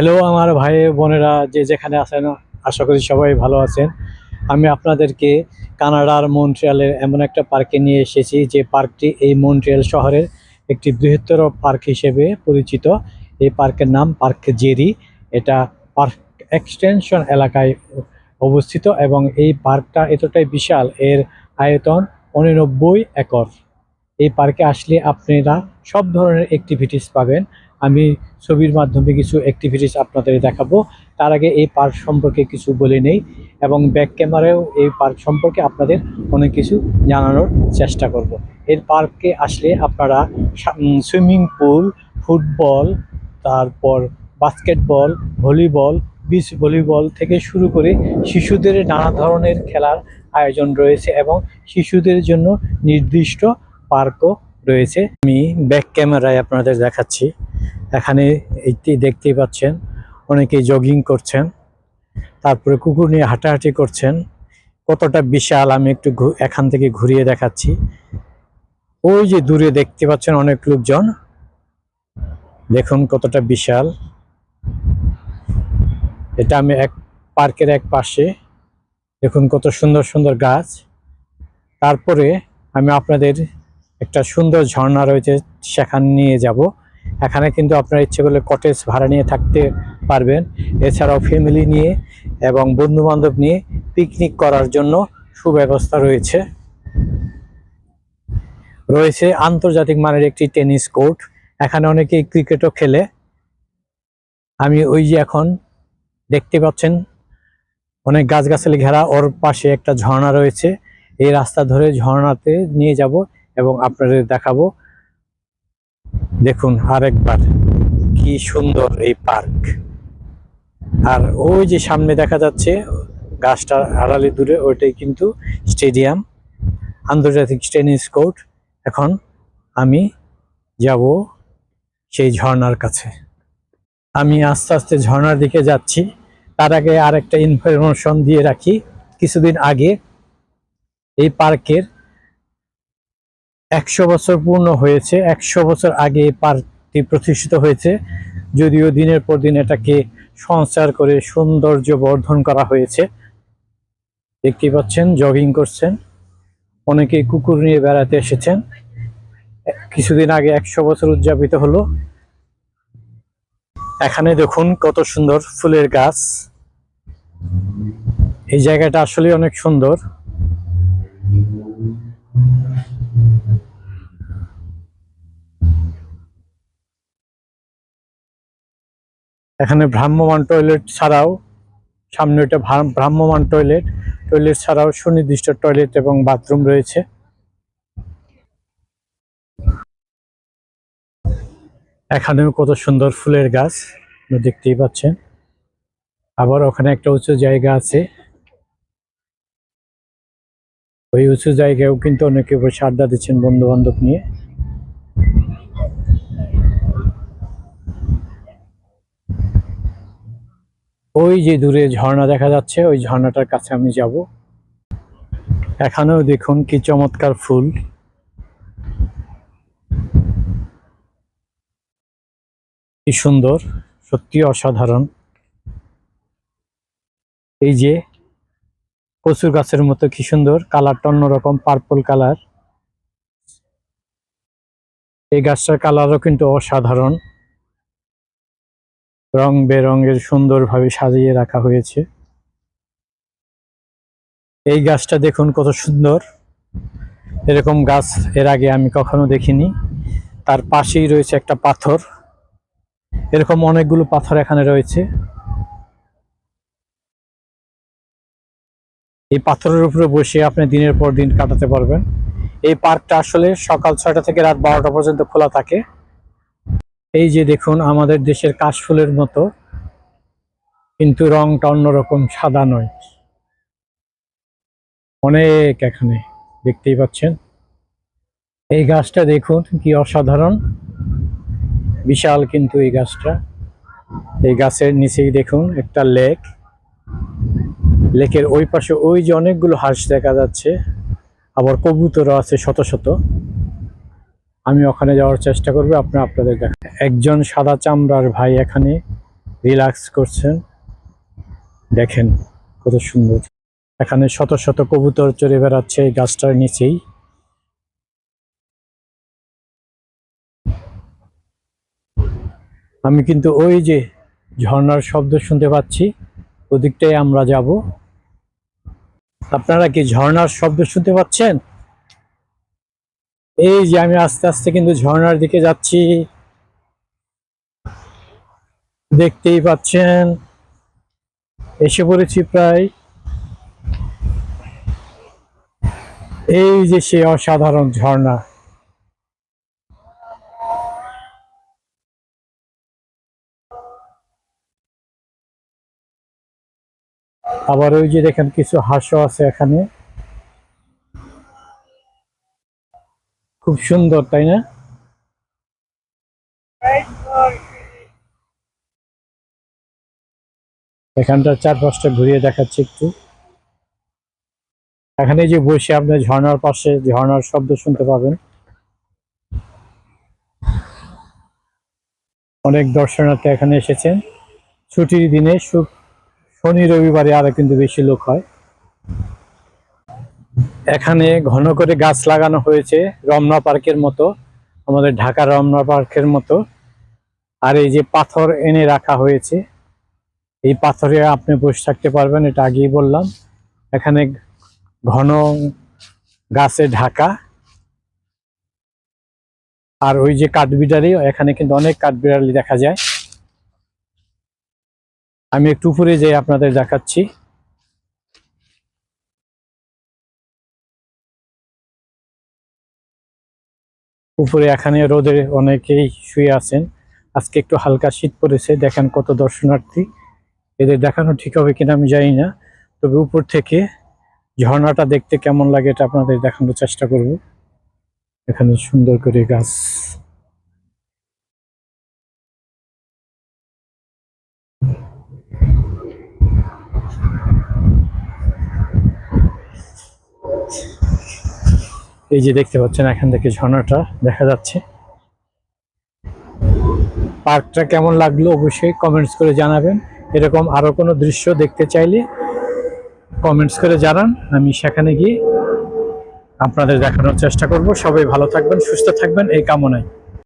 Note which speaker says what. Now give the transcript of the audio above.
Speaker 1: Hello আমার ভাই বোনেরা, যে যেখানে আছেন, আশা করি সবাই ভালো আছেন। আমি আপনাদেরকে কানাডার মন্ট্রিয়ালের এমন একটা পার্কে নিয়ে এসেছি, যে পার্কটি এই মন্ট্রিয়াল শহরের একটি বৃহত্তর পার্ক হিসেবে পরিচিত। এই পার্কের নাম পার্ক জেরি। এটা পার্ক এক্সটেনশন এলাকায় অবস্থিত এবং এই পার্কটা এতটাই বিশাল, এর আয়তন উননব্বই একর। এই পার্কে আসলে আপনারা সব ধরনের অ্যাক্টিভিটিস পাবেন। আমি ছবির মাধ্যমে কিছু অ্যাক্টিভিটিস আপনাদের দেখাবো। তার আগে এই পার্ক সম্পর্কে কিছু বলে নেই এবং ব্যাক ক্যামেরায়ও এই পার্ক সম্পর্কে আপনাদের অনেক কিছু জানানোর চেষ্টা করব। এর পার্কে আসলে আপনারা সুইমিং পুল ফুটবল তারপর বাস্কেটবল ভলিবল বিচ ভলিবল থেকে শুরু করে শিশুদের নানা ধরনের খেলার আয়োজন রয়েছে এবং শিশুদের জন্য নির্দিষ্ট পার্কও রয়েছে। আমি ব্যাক ক্যামেরায় আপনাদের দেখাচ্ছি। এখানে দেখতেই পাচ্ছেন অনেকে জগিং করছেন, তারপরে কুকুর নিয়ে হাঁটাহাঁটি করছেন। কতটা বিশাল, আমি একটু এখান থেকে ঘুরিয়ে দেখাচ্ছি। ওই যে দূরে দেখতে পাচ্ছেন অনেক লোকজন। দেখুন কতটা বিশাল। এটা আমি এক, পার্কের এক পাশে। দেখুন কত সুন্দর সুন্দর গাছ। তারপরে আমি আপনাদের একটা সুন্দর ঝর্ণা রয়েছে, সেখানে নিয়ে যাব। এখানে কিন্তু আপনার ইচ্ছে করলে কটেজ ভাড়া নিয়ে থাকতে পারবেন। এছাড়াও ফ্যামিলি নিয়ে এবং বন্ধু বান্ধব নিয়ে পিকনিক করার জন্য সুব্যবস্থা রয়েছে। রয়েছে আন্তর্জাতিক মানের একটি টেনিস কোর্ট এখানে অনেকেই ক্রিকেটও খেলে। আমি ওই যে এখন দেখতে পাচ্ছেন, অনেক গাছগাছালি ঘেরা, ওর পাশে একটা ঝর্ণা রয়েছে। এই রাস্তা ধরে ঝর্ণাতে নিয়ে যাব এবং আপনাদের দেখাবো দেখুন আরেকবার, কি সুন্দর এই পার্ক। আর ওই যে সামনে দেখা যাচ্ছে, গাছটা আড়ালে দূরে, ওইটাই কিন্তু স্টেডিয়াম, আন্তর্জাতিক টেনিস কোর্ট। এখন আমি যাব সেই ঝর্ণার কাছে। আমি আস্তে আস্তে ঝর্ণার দিকে যাচ্ছি। তার আগে আরেকটা ইনফরমেশন দিয়ে রাখি, কিছুদিন আগে এই পার্কের একশো বছর পূর্ণ হয়েছে, একশো বছর আগে পার্কটি প্রতিষ্ঠিত হয়েছে, যদিও দিনের পর দিন এটাকে সংস্কার করে সৌন্দর্য বর্ধন করা হয়েছে। দেখতে পাচ্ছেন জগিং করছেন অনেকেই কুকুর নিয়ে বেড়াতে এসেছেন। কিছুদিন আগে একশো বছর উদযাপিত হলো। এখানে দেখুন কত সুন্দর ফুলের গাছ। এই জায়গাটা আসলে অনেক সুন্দর। এখানে ভ্রাম্যমান টয়লেট ছাড়াও সামনে ওটা ভ্রা- ভ্রাম্যমান টয়লেট টয়লেট ছাড়াও সুনির্দিষ্ট টয়লেট এবং বাথরুম রয়েছে। এখানেও কত সুন্দর ফুলের গাছ দেখতেই পাচ্ছেন। আবার ওখানে একটা উঁচু জায়গা আছে। ওই উঁচু জায়গায়ও কিন্তু অনেকে বসে আড্ডা দিচ্ছেন বন্ধু বান্ধব নিয়ে। ওই যে দূরে ঝর্ণা দেখা যাচ্ছে, ওই ঝর্ণাটার কাছে আমি যাব। এখানেও দেখুন কি চমৎকার ফুল। কি সুন্দর, সত্যি অসাধারণ। এই যে কচুর গাছের মতো কি সুন্দর, কালারটা অন্যরকম পার্পল কালার এই গাছটার কালারও কিন্তু অসাধারণ। রং বেরঙের সুন্দরভাবে সাজিয়ে রাখা হয়েছে। এই গাছটা দেখুন কত সুন্দর। এরকম গাছ এর আগে আমি কখনো দেখিনি। তার পাশেই রয়েছে একটা পাথর। এরকম অনেকগুলো পাথর এখানে রয়েছে। এই পাথরের উপরে বসে আপনি দিনের পর দিন কাটাতে পারবেন। এই পার্কটা আসলে সকাল ছয়টা থেকে রাত বারোটা পর্যন্ত খোলা থাকে। এই যে দেখুন, আমাদের দেশের কাশফুলের মতো, কিন্তু রংটা অন্যরকম, সাদা নয়। অনেক এখানে, দেখতেই পাচ্ছেন। এই গাছটা দেখুন, কি অসাধারণ। বিশাল কিন্তু এই গাছটা। এই গাছের নিচেই দেখুন, একটা লেক। লেকের ওই পাশে ওই যে অনেকগুলো হাঁস দেখা যাচ্ছে। আবার কবুতরও আছে শত শত। আমি ওখানে যাওয়ার চেষ্টা করব, আপনি আপনাদের দেখা একজন সাদা চামড়ার ভাই এখানে রিল্যাক্স করছেন। দেখেন কত সুন্দর। এখানে শত শত কবুতর চড়ে বেড়াচ্ছে এই গাছটার নিচেই। আমি কিন্তু ওই যে ঝর্ণার শব্দ শুনতে পাচ্ছি ওদিকটাই আমরা যাব। আপনারা কি ঝর্ণার শব্দ শুনতে পাচ্ছেন? এই যে আমি আস্তে আস্তে কিন্তু ঝর্ণার দিকে যাচ্ছি। দেখতেই পাচ্ছেন, এসে পড়েছি প্রায়। এই যে সে অসাধারণ ঝর্ণা। আবার ওই যে দেখেন কিছু হাঁসও আছে এখানে। খুব সুন্দর, তাই না? এখানটার চারপাশটা ঘুরিয়ে দেখাচ্ছি একটু। এখানে যে বসে আপনি ঝর্ণার পাশে ঝর্ণার শব্দ শুনতে পাবেন। অনেক দর্শনার্থী এখানে এসেছেন। ছুটির দিনে শনি রবিবারে আরও কিন্তু বেশি লোক হয়। এখানে ঘন করে গাছ লাগানো হয়েছে রমনা পার্কের মতো, আমাদের ঢাকা রমনা পার্কের মতো। আর এই যে পাথর এনে রাখা হয়েছে, এই পাথরে আপনি বসে থাকতে পারবেন, এটা আগেই বললাম। এখানে ঘন গাছে ঢাকা। আর ওই যে কাঠবিড়ালি, এখানে কিন্তু অনেক কাঠবিড়ালি দেখা যায়। আমি একটু উপরে যাই আপনাদের দেখাচ্ছি। উপরে এখানে রোদে অনেকেই শুয়ে আছেন। আজকে একটু হালকা শীত পড়েছে, দেখেন কত দর্শনার্থী। এদের দেখানো ঠিক হবে কিনা আমি জানি না, তবে উপর থেকে ঝর্ণাটা দেখতে কেমন লাগে এটা আপনাদের দেখানোর চেষ্টা করব। এখানে সুন্দর করে গাছ এই যে দেখতে পাচ্ছেন, এখান থেকে ঝর্ণাটা দেখা যাচ্ছে। পার্কটা কেমন লাগল অবশ্যই কমেন্টস করে জানাবেন। এরকম আরও কোনো দৃশ্য দেখতে চাইলে কমেন্টস করে জানান। আমি সেখানে গিয়ে আপনাদের দেখানোর চেষ্টা করব। সবাই ভালো থাকবেন, সুস্থ থাকবেন, এই কামনায়।